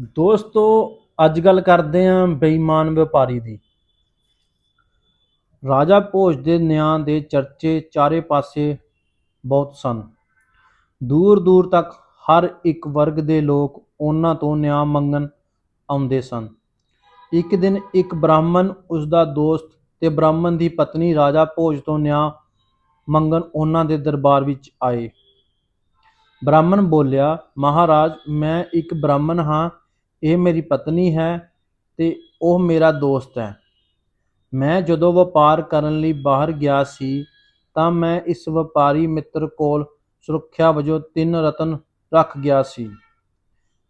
ਦੋਸਤੋ, ਅੱਜ ਗੱਲ ਕਰਦੇ ਆਂ ਬੇਈਮਾਨ ਵਪਾਰੀ ਦੀ। ਰਾਜਾ ਭੋਜ ਦੇ ਨਿਆਂ ਦੇ ਚਰਚੇ ਚਾਰੇ ਪਾਸੇ ਬਹੁਤ ਸਨ। ਦੂਰ ਦੂਰ ਤੱਕ ਹਰ ਇੱਕ ਵਰਗ ਦੇ ਲੋਕ ਉਹਨਾਂ ਤੋਂ ਨਿਆਂ ਮੰਗਣ ਆਉਂਦੇ ਸਨ। ਇੱਕ ਦਿਨ ਇੱਕ ਬ੍ਰਾਹਮਣ ਉਸ ਦਾ ਦੋਸਤ ਤੇ ਬ੍ਰਾਹਮਣ ਦੀ ਪਤਨੀ ਰਾਜਾ ਭੋਜ ਤੋਂ ਨਿਆਂ ਮੰਗਣ ਉਹਨਾਂ ਦੇ ਦਰਬਾਰ ਵਿੱਚ ਆਏ। ਬ੍ਰਾਹਮਣ ਬੋਲਿਆ, ਮਹਾਰਾਜ, ਮੈਂ ਇੱਕ ਬ੍ਰਾਹਮਣ ਹਾਂ ਇਹ ਮੇਰੀ ਪਤਨੀ ਹੈ ਤੇ ਉਹ ਮੇਰਾ ਦੋਸਤ ਹੈ। ਮੈਂ ਜਦੋਂ ਵਪਾਰ ਕਰਨ ਲਈ ਬਾਹਰ ਗਿਆ ਸੀ, ਤਾਂ ਮੈਂ ਇਸ ਵਪਾਰੀ ਮਿੱਤਰ ਕੋਲ ਸੁਰੱਖਿਆ ਵਜੋਂ ਤਿੰਨ ਰਤਨ ਰੱਖ ਗਿਆ ਸੀ।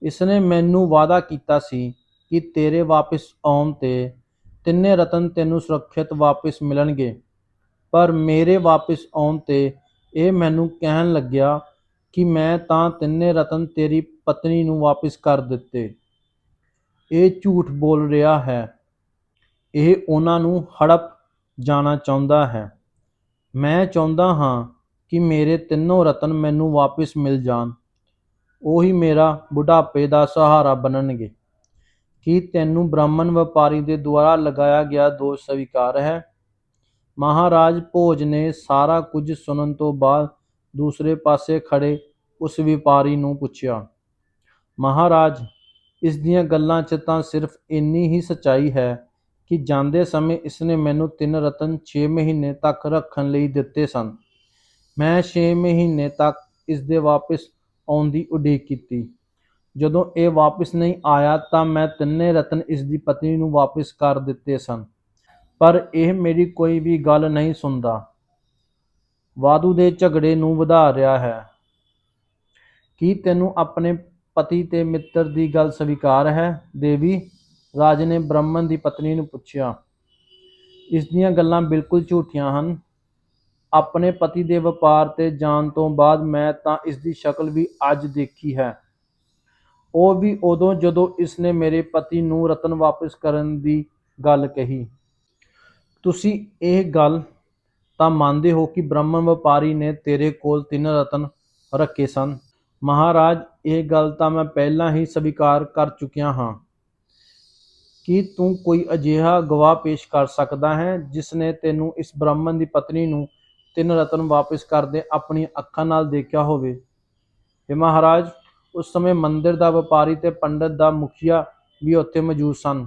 ਇਸਨੇ ਮੈਨੂੰ ਵਾਅਦਾ ਕੀਤਾ ਸੀ ਕਿ ਤੇਰੇ ਵਾਪਸ ਆਉਣ ਤੇ ਤਿੰਨੇ ਰਤਨ ਤੈਨੂੰ ਸੁਰੱਖਿਅਤ ਵਾਪਸ ਮਿਲਣਗੇ। ਪਰ ਮੇਰੇ ਵਾਪਸ ਆਉਣ ਤੇ ਇਹ ਮੈਨੂੰ ਕਹਿਣ ਲੱਗਿਆ ਕਿ ਮੈਂ ਤਾਂ ਤਿੰਨੇ ਰਤਨ ਤੇਰੀ ਪਤਨੀ ਨੂੰ ਵਾਪਸ ਕਰ ਦਿੱਤੇ। ਇਹ ਝੂਠ ਬੋਲ ਰਿਹਾ ਹੈ। ਇਹ ਉਹਨਾਂ ਨੂੰ ਹੜਪ ਜਾਣਾ ਚਾਹੁੰਦਾ ਹੈ। ਮੈਂ ਚਾਹੁੰਦਾ ਹਾਂ ਕਿ ਮੇਰੇ ਤਿੰਨੋਂ ਰਤਨ ਮੈਨੂੰ ਵਾਪਸ ਮਿਲ ਜਾਣ। ਉਹੀ ਮੇਰਾ ਬੁਢਾਪੇ ਦਾ ਸਹਾਰਾ ਬਣਨਗੇ। ਕੀ ਤੈਨੂੰ ਬ੍ਰਾਹਮਣ ਵਪਾਰੀ ਦੇ ਦੁਆਰਾ ਲਗਾਇਆ ਗਿਆ ਦੋਸ਼ ਸਵੀਕਾਰ ਹੈ? ਮਹਾਰਾਜ ਭੋਜ ਨੇ ਸਾਰਾ ਕੁਝ ਸੁਣਨ ਤੋਂ ਬਾਅਦ ਦੂਸਰੇ ਪਾਸੇ ਖੜੇ ਉਸ ਵਪਾਰੀ ਨੂੰ ਪੁੱਛਿਆ, ਮਹਾਰਾਜ ਇਸ ਦੀਆਂ ਗੱਲਾਂ 'ਚ ਤਾਂ ਸਿਰਫ ਇੰਨੀ ਹੀ ਸੱਚਾਈ ਹੈ ਕਿ ਜਾਂਦੇ ਸਮੇਂ ਇਸਨੇ ਮੈਨੂੰ ਤਿੰਨ ਰਤਨ 6 ਮਹੀਨੇ ਤੱਕ ਰੱਖਣ ਲਈ ਦਿੱਤੇ ਸਨ। ਮੈਂ 6 ਮਹੀਨੇ ਤੱਕ ਇਸਦੇ ਵਾਪਸ ਆਉਣ ਦੀ ਉਡੀਕ ਕੀਤੀ। ਜਦੋਂ ਇਹ ਵਾਪਸ ਨਹੀਂ ਆਇਆ ਤਾਂ ਮੈਂ ਤਿੰਨੇ ਰਤਨ ਇਸਦੀ ਪਤਨੀ ਨੂੰ ਵਾਪਸ ਕਰ ਦਿੱਤੇ ਸਨ। ਪਰ ਇਹ ਮੇਰੀ ਕੋਈ ਵੀ ਗੱਲ ਨਹੀਂ ਸੁਣਦਾ। ਵਾਧੂ ਦੇ ਝਗੜੇ ਨੂੰ ਵਧਾ ਰਿਹਾ ਹੈ। ਕੀ ਤੈਨੂੰ ਆਪਣੇ ਪਤੀ ਤੇ ਮਿੱਤਰ ਦੀ ਗੱਲ ਸਵੀਕਾਰ ਹੈ। ਦੇਵੀ ਰਾਜ ਨੇ ਬ੍ਰਾਹਮਣ ਦੀ ਪਤਨੀ ਨੂੰ ਪੁੱਛਿਆ, ਇਸ ਦੀਆਂ ਗੱਲਾਂ ਬਿਲਕੁਲ ਝੂਠੀਆਂ ਹਨ। ਆਪਣੇ ਪਤੀ ਦੇ ਵਪਾਰ ਤੇ ਜਾਣ ਤੋਂ ਬਾਅਦ ਮੈਂ ਤਾਂ ਇਸ ਦੀ ਸ਼ਕਲ ਵੀ ਅੱਜ ਦੇਖੀ ਹੈ। ਉਹ ਵੀ ਉਦੋਂ ਜਦੋਂ ਇਸ ਨੇ ਮੇਰੇ ਪਤੀ ਨੂੰ ਰਤਨ ਵਾਪਸ ਕਰਨ ਦੀ ਗੱਲ ਕਹੀ। ਤੁਸੀਂ ਇਹ ਗੱਲ ਤਾਂ ਮੰਨਦੇ ਹੋ ਕਿ ਬ੍ਰਾਹਮਣ ਵਪਾਰੀ ਨੇ ਤੇਰੇ ਕੋਲ ਤਿੰਨ ਰਤਨ ਰੱਖੇ ਸਨ। ਮਹਾਰਾਜ ਇਹ ਗੱਲ ਤਾਂ ਮੈਂ ਪਹਿਲਾਂ ਹੀ ਸਵੀਕਾਰ ਕਰ ਚੁੱਕਿਆ ਹਾਂ। ਕੀ ਤੂੰ ਕੋਈ ਅਜਿਹਾ ਗਵਾਹ ਪੇਸ਼ ਕਰ ਸਕਦਾ ਹੈ ਜਿਸ ਨੇ ਤੈਨੂੰ ਇਸ ਬ੍ਰਾਹਮਣ ਦੀ ਪਤਨੀ ਨੂੰ ਤਿੰਨ ਰਤਨ ਵਾਪਸ ਕਰਦੇ ਆਪਣੀ ਅੱਖਾਂ ਨਾਲ ਦੇਖਿਆ ਹੋਵੇ? ਇਹ ਮਹਾਰਾਜ, ਉਸ ਸਮੇਂ ਮੰਦਿਰ ਦਾ ਵਪਾਰੀ ਤੇ ਪੰਡਤ ਦਾ ਮੁਖੀਆ ਵੀ ਉੱਥੇ ਮੌਜੂਦ ਸਨ।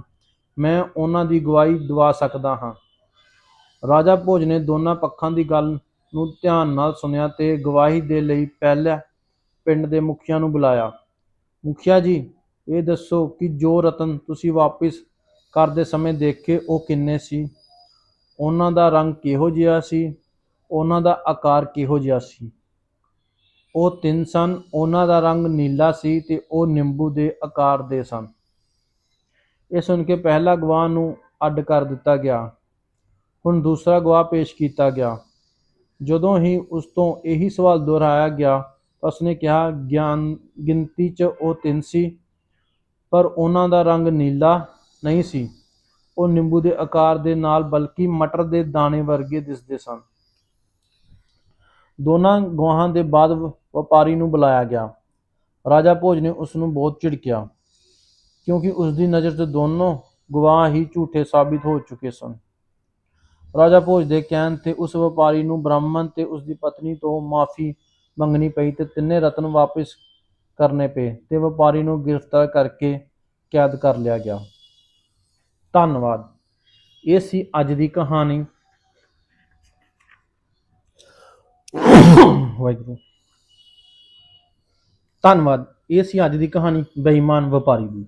ਮੈਂ ਉਹਨਾਂ ਦੀ ਗਵਾਹੀ ਦਵਾ ਸਕਦਾ ਹਾਂ। ਰਾਜਾ ਭੋਜ ਨੇ ਦੋਨਾਂ ਪੱਖਾਂ ਦੀ ਗੱਲ ਨੂੰ ਧਿਆਨ ਨਾਲ ਸੁਣਿਆ ਤੇ ਗਵਾਹੀ ਦੇ ਲਈ ਪਹਿਲਾ ਪਿੰਡ ਦੇ ਮੁਖੀਆ ਨੂੰ ਬੁਲਾਇਆ। ਮੁਖੀਆ ਜੀ, ਇਹ ਦੱਸੋ ਕਿ ਜੋ ਰਤਨ ਤੁਸੀਂ ਵਾਪਸ ਕਰਦੇ ਸਮੇਂ ਦੇਖੇ ਉਹ ਕਿੰਨੇ ਸੀ? ਉਹਨਾਂ ਦਾ ਰੰਗ ਕਿਹੋ ਜਿਹਾ ਸੀ? ਉਹਨਾਂ ਦਾ ਆਕਾਰ ਕਿਹੋ ਜਿਹਾ ਸੀ? ਉਹ ਤਿੰਨ ਸਨ, ਉਹਨਾਂ ਦਾ ਰੰਗ ਨੀਲਾ ਸੀ ਤੇ ਉਹ ਨਿੰਬੂ ਦੇ ਆਕਾਰ ਦੇ ਸਨ। ਇਹ ਸੁਣ ਕੇ ਪਹਿਲਾ ਗਵਾਹ ਨੂੰ ਅੱਡ ਕਰ ਦਿੱਤਾ ਗਿਆ। ਹੁਣ ਦੂਸਰਾ ਗਵਾਹ ਪੇਸ਼ ਕੀਤਾ ਗਿਆ। ਜਦੋਂ ਹੀ ਉਸ ਤੋਂ ਇਹੀ ਸਵਾਲ ਦੁਹਰਾਇਆ ਗਿਆ ਉਸਨੇ ਕਿਹਾ, ਗਿਆਨ ਗਿਣਤੀ 'ਚ ਉਹ ਤਿੰਨ ਸੀ, ਪਰ ਉਹਨਾਂ ਦਾ ਰੰਗ ਨੀਲਾ ਨਹੀਂ ਸੀ। ਉਹ ਨਿੰਬੂ ਦੇ ਆਕਾਰ ਦੇ ਨਾਲ ਬਲਕਿ ਮਟਰ ਦੇ ਦਾਣੇ ਵਰਗੇ ਦਿਸਦੇ ਸਨ। ਦੋਨਾਂ ਗਵਾਹਾਂ ਦੇ ਬਾਅਦ ਵਪਾਰੀ ਨੂੰ ਬੁਲਾਇਆ ਗਿਆ। ਰਾਜਾ ਭੋਜ ਨੇ ਉਸ ਨੂੰ ਬਹੁਤ ਝਿੜਕਿਆ, ਕਿਉਂਕਿ ਉਸ ਦੀ ਨਜ਼ਰ 'ਚ ਦੋਨੋਂ ਗਵਾਹ ਹੀ ਝੂਠੇ ਸਾਬਿਤ ਹੋ ਚੁੱਕੇ ਸਨ। ਰਾਜਾ ਭੋਜ ਦੇ ਕਹਿਣ ਤੇ ਉਸ ਵਪਾਰੀ ਨੂੰ ਬ੍ਰਾਹਮਣ ਤੇ ਉਸ ਦੀ ਪਤਨੀ ਤੋਂ ਮਾਫੀ ਮੰਗਣੀ ਪਈ ਤੇ ਤਿੰਨੇ ਰਤਨ ਵਾਪਸ ਕਰਨੇ ਪਏ ਤੇ ਵਪਾਰੀ ਨੂੰ ਗ੍ਰਿਫਤਾਰ ਕਰਕੇ ਕੈਦ ਕਰ ਲਿਆ ਗਿਆ। ਧੰਨਵਾਦ। ਇਹ ਸੀ ਅੱਜ ਦੀ ਕਹਾਣੀ। ਵਾਹਿਗੁਰੂ। ਧੰਨਵਾਦ। ਇਹ ਸੀ ਅੱਜ ਦੀ ਕਹਾਣੀ ਬੇਈਮਾਨ ਵਪਾਰੀ ਦੀ।